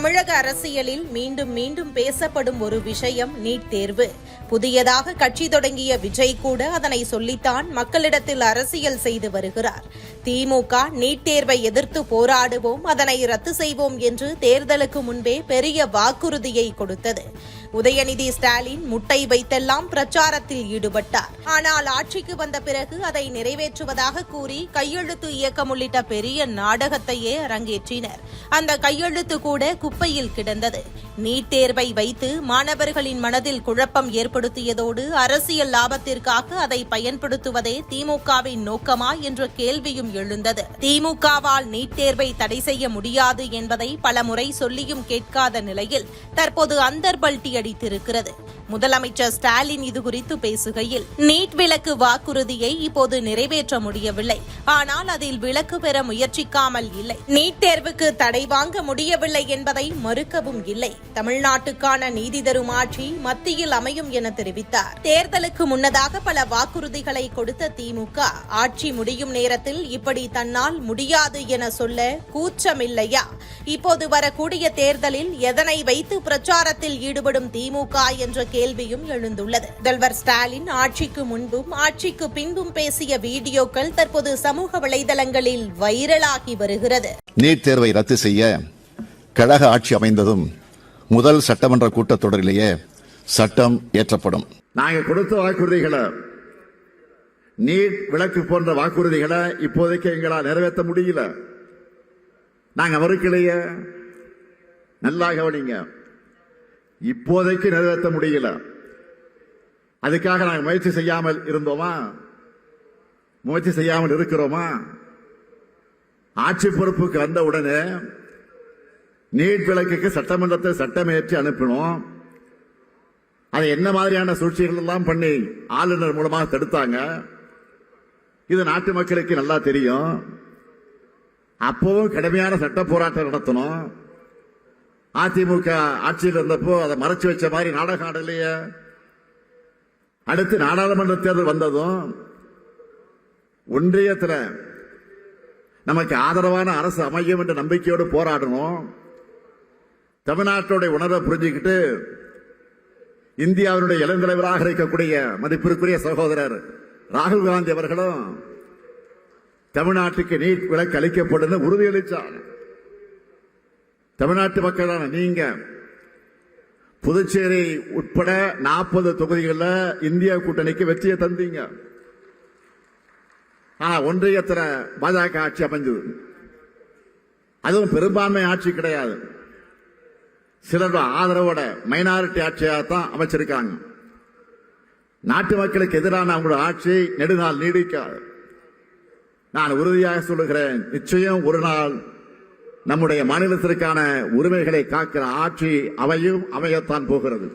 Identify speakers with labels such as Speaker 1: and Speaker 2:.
Speaker 1: தமிழக அரசியலில் மீண்டும் மீண்டும் பேசப்படும் ஒரு விஷயம் நீட் தேர்வு புதியதாக கட்சி தொடங்கிய விஜய் கூட அதனை சொல்லித்தான் மக்களிடத்தில் அரசியல் செய்து வருகிறார் திமுக நீட் தேர்வை எதிர்த்து போராடுவோம் அதனை ரத்து செய்வோம் என்று தேர்தலுக்கு முன்பே பெரிய வாக்குறுதியை கொடுத்தது உதயநிதி ஸ்டாலின் முட்டை வைத்தெல்லாம் பிரச்சாரத்தில் ஈடுபட்டார் ஆனால் ஆட்சிக்கு வந்த பிறகு அதை நிறைவேற்றுவதாக கூறி கையெழுத்து இயக்கம் உள்ளிட்ட பெரிய நாடகத்தையே அரங்கேற்றினர் அந்த கையெழுத்து கூட குப்பையில் கிடந்தது நீட் தேர்வை வைத்து மாணவர்களின் மனதில் குழப்பம் ஏற்படுத்தியதோடு அரசியல் லாபத்திற்காக அதை பயன்படுத்துவதே திமுகவின் நோக்கமா என்ற கேள்வியும் எழுந்தது திமுகவால் நீட் தேர்வை தடை செய்ய முடியாது என்பதை பலமுறை சொல்லியும் கேட்காத நிலையில் தற்போது அந்தர்பல்டி முறியடித்திருக்கிறது முதலமைச்சர் ஸ்டாலின் இதுகுறித்து பேசுகையில் நீட் விலக்கு வாக்குறுதியை இப்போது நிறைவேற்ற முடியவில்லை ஆனால் அதில் விலக்கு பெற முயற்சிக்காமல் இல்லை நீட் தேர்வுக்கு தடை வாங்க முடியவில்லை என்பதை மறுக்கவும் இல்லை தமிழ்நாட்டுக்கான நீதி தரும் ஆட்சி மத்தியில் அமையும் என தெரிவித்தார் தேர்தலுக்கு முன்னதாக பல வாக்குறுதிகளை கொடுத்த திமுக ஆட்சி முடியும் நேரத்தில் இப்படி தன்னால் முடியாது என சொல்ல கூச்சமில்லையா இப்போது வரக்கூடிய தேர்தலில் எதனை வைத்து பிரச்சாரத்தில் ஈடுபடும் திமுக என்ற கேள்வியும் எழுந்துள்ளது முதல்வர் ஸ்டாலின் ஆட்சிக்கு முன்பும் ஆட்சிக்கு பின்பும் பேசிய வீடியோக்கள் தற்போது சமூக வலைதளங்களில் வைரலாகி வருகிறது
Speaker 2: நீட் தேர்வை ரத்து செய்ய கழக ஆட்சி அமைந்ததும் முதல் சட்டமன்ற கூட்டத்தொடரிலேயே சட்டம் ஏற்றப்படும்
Speaker 3: நாங்கள் கொடுத்த வாக்குறுதிகளை நீட் விளக்கு போன்ற வாக்குறுதிகளை இப்போதைக்கு எங்களால் நிறைவேற்ற முடியல நாங்கள் மறுக்கலையே நல்லா கவனிங்க இப்போதைக்கு நிறைவேற்ற முடியல அதுக்காக நாங்கள் முயற்சி செய்யாமல் இருந்தோமா முயற்சி செய்யாமல் இருக்கிறோமா ஆட்சி பொறுப்புக்கு வந்த உடனே நீட் விளக்குக்கு சட்டமன்றத்தை சட்டமேற்றி அனுப்பினோம் அதை என்ன மாதிரியான சூழ்ச்சிகள் எல்லாம் பண்ணி ஆளுநர் மூலமாக தடுத்தாங்க இது நாட்டு மக்களுக்கு நல்லா தெரியும் அப்பவும் கடுமையான சட்ட போராட்டம் நடத்தணும் அதிமுக ஆட்சியில் இருந்தப்போ அதை மறைச்சு வச்ச மாதிரி நாடகம் ஆடலையே அடுத்து நாடாளுமன்ற தேர்தல் வந்ததும் ஒன்றியத்தில் நமக்கு ஆதரவான அரசு அமையும் என்ற நம்பிக்கையோடு போராடணும் தமிழ்நாட்டுடைய உணர்வை புரிஞ்சுக்கிட்டு இந்தியாவினுடைய இளந்தலைவராக இருக்கக்கூடிய மதிப்பிற்குரிய சகோதரர் ராகுல் காந்தி அவர்களும் தமிழ்நாட்டுக்கு நீட் விலக்கு அளிக்கப்படும் உறுதியளித்தார் தமிழ்நாட்டு மக்கள் தானே நீங்க புதுச்சேரி உட்பட நாற்பது தொகுதிகளில் இந்தியா கூட்டணிக்கு வெற்றியை தந்தீங்க ஆனா ஒன்றியத்தில் பாஜக ஆட்சி அமைஞ்சது அதுவும் பெரும்பான்மை ஆட்சி கிடையாது சிலர் ஆதரவோட மைனாரிட்டி ஆட்சியாக தான் அமைச்சிருக்காங்க நாட்டு மக்களுக்கு எதிரான அவங்களோட ஆட்சி நெடுநாள் நீடிக்காது நான் உறுதியாக சொல்லுகிறேன் நிச்சயம் ஒரு நாள் நம்முடைய மாநிலத்திற்கான உரிமைகளை காக்கிற ஆட்சி அவையும் அமையத்தான் போகிறது